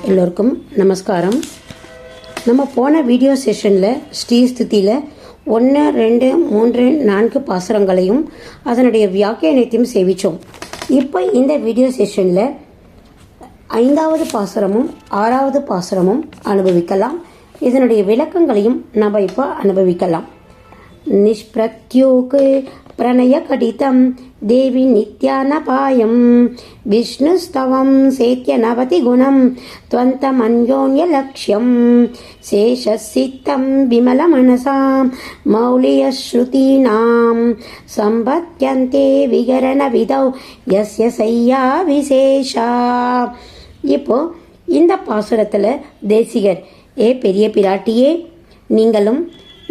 எல்லோருக்கும் நமஸ்காரம். நம்ம போன வீடியோ செஷனில் ஸ்ரீ ஸ்திதியில் ஒன்று ரெண்டு மூன்று நான்கு பாசுரங்களையும் அதனுடைய வியாக்கியானத்தையும் சேவித்தோம் இப்போ இந்த வீடியோ செஷனில் ஐந்தாவது பாசுரமும் ஆறாவது பாசுரமும் அனுபவிக்கலாம். இதனுடைய விளக்கங்களையும் நம்ம இப்போ அனுபவிக்கலாம். நிஷ்பிரத்யோக்கு பிரணய கடிதம் देवि नित्यानपायं विष्णुस्तवं सेत्य नवतिगुणं त्वन्तमन्योन्यलक्ष्यं शेषसित्तं विमलमनसां मौलियश्रुतीनां सम्पद्यन्ते विगरणविधौ यस्य सय्या விசேஷா இப்போ இந்த பாசுரத்தில் தேசிகர் ஏ பெரிய பிராட்டியே நீங்களும்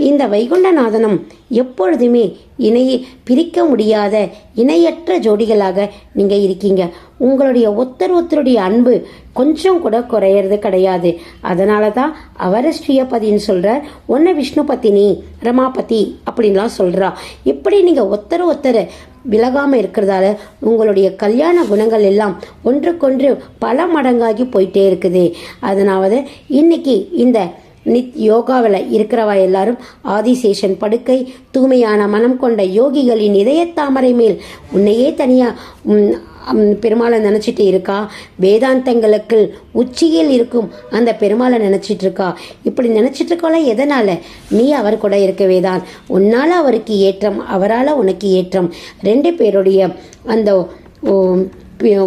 இந்த வைகுண்டநாதனும் எப்பொழுதுமே இணைய பிரிக்க முடியாத இணையற்ற ஜோடிகளாக நீங்கள் இருக்கீங்க. உங்களுடைய ஒத்தர் ஒத்தருடைய அன்பு கொஞ்சம் கூட குறையிறது கிடையாது. அதனால தான் அவர ஸ்ரீயபதின்னு சொல்கிறார் ஒன்று விஷ்ணு பத்தினி ரமாபதி அப்படின்லாம் சொல்கிறா இப்படி நீங்கள் ஒத்தர் ஒருத்தர் விலகாமல் இருக்கிறதால உங்களுடைய கல்யாண குணங்கள் எல்லாம் ஒன்றுக்கொன்று பல மடங்காகி போயிட்டே இருக்குது. அதனாவது இன்னைக்கு இந்த நித் யோகாவில் இருக்கிறவா எல்லாரும்? ஆதிசேஷன் படுக்கை தூய்மையான மனம் கொண்ட யோகிகளின் இதயத்தாமரை மேல் உன்னையே தனியாக பெருமாளை நினச்சிட்டு இருக்கா? வேதாந்தங்களுக்கு உச்சியில் இருக்கும் அந்த பெருமாளை நினச்சிட்டு இருக்கா? இப்படி நினச்சிட்டு இருக்கோல எதனால்? நீ அவர் கூட இருக்கவே தான். உன்னால் அவருக்கு ஏற்றம் அவரால் உனக்கு ஏற்றம். ரெண்டு பேருடைய அந்த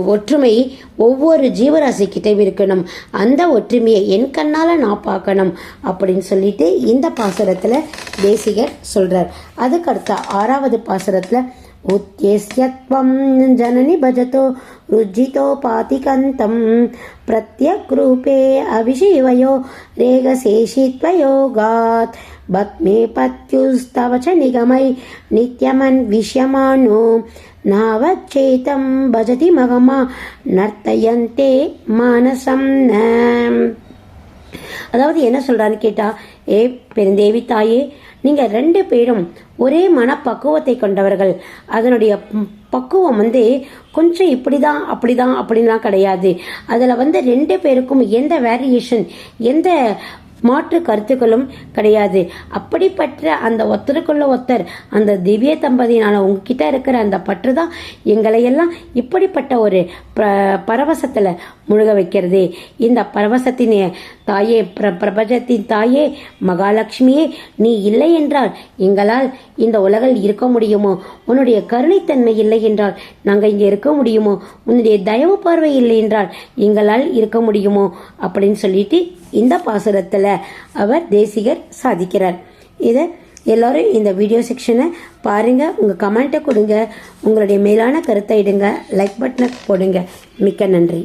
ஒற்றுமை ஒவ்வொரு ஜீவராசிக்கிட்டே இருக்கணும். அந்த ஒற்றுமையை என் கண்ணால் நான் பார்க்கணும் அப்படின்னு சொல்லிட்டு இந்த பாசுரத்தில் தேசிகர் சொல்கிறார் அதுக்கடுத்த ஆறாவது பாசுரத்தில் ఉత్యస్యత్వం జనని భజతో రుజ్జితోపాతికంతం ప్రత్యగ్రూపే అవిషీవయో రేగశేషిత్వయోగాత్ భక్మే పత్యుస్తవ చ నిగమై నిత్యమన్విష్యమాణో నావచ్చేతం భజతి మగమా నర్తయంతే మానసం அதாவது ఏనా சொல்கிறாரு கேட்டால் ஏ பெருந்தேவி தாயே நீங்க ரெண்டு பேரும் ஒரே மனப்பக்குவத்தை கொண்டவர்கள். அதனுடைய பக்குவம் வந்து கொஞ்சம் இப்படிதான் அப்படிதான் அப்படின்லாம் கிடையாது. அதில் வந்து ரெண்டு பேருக்கும் எந்த வேரியேஷன் எந்த மாற்று கருத்துக்களும் கிடையாது. அப்படிப்பட்ட அந்த ஒத்தருக்குள்ள ஒத்தர் அந்த திவ்ய தம்பதியினால உங்ககிட்ட இருக்கிற அந்த பற்று தான் எங்களையெல்லாம் இப்படிப்பட்ட ஒரு பரவசத்தில் முழுக வைக்கிறது. இந்த பரவசத்தின் தாயே பிர பிரபஞ்சத்தின் தாயே மகாலட்சுமியே நீ இல்லை என்றால் எங்களால் இந்த உலகில் இருக்க முடியுமோ? உன்னுடைய கருணைத்தன்மை இல்லை என்றால் நாங்கள் இங்கே இருக்க முடியுமோ? உன்னுடைய தயவு பார்வை இல்லை என்றால் எங்களால் இருக்க முடியுமோ? அப்படின்னு சொல்லிட்டு இந்த பாசுரத்தில் அவர் தேசிகர் சாதிக்கிறார். இதை எல்லோரும் இந்த வீடியோ செக்ஷனை பாருங்கள் உங்கள் கமெண்ட்டை கொடுங்க. உங்களுடைய மேலான கருத்தை இடுங்க. லைக் பட்டனை போடுங்க. மிக்க நன்றி.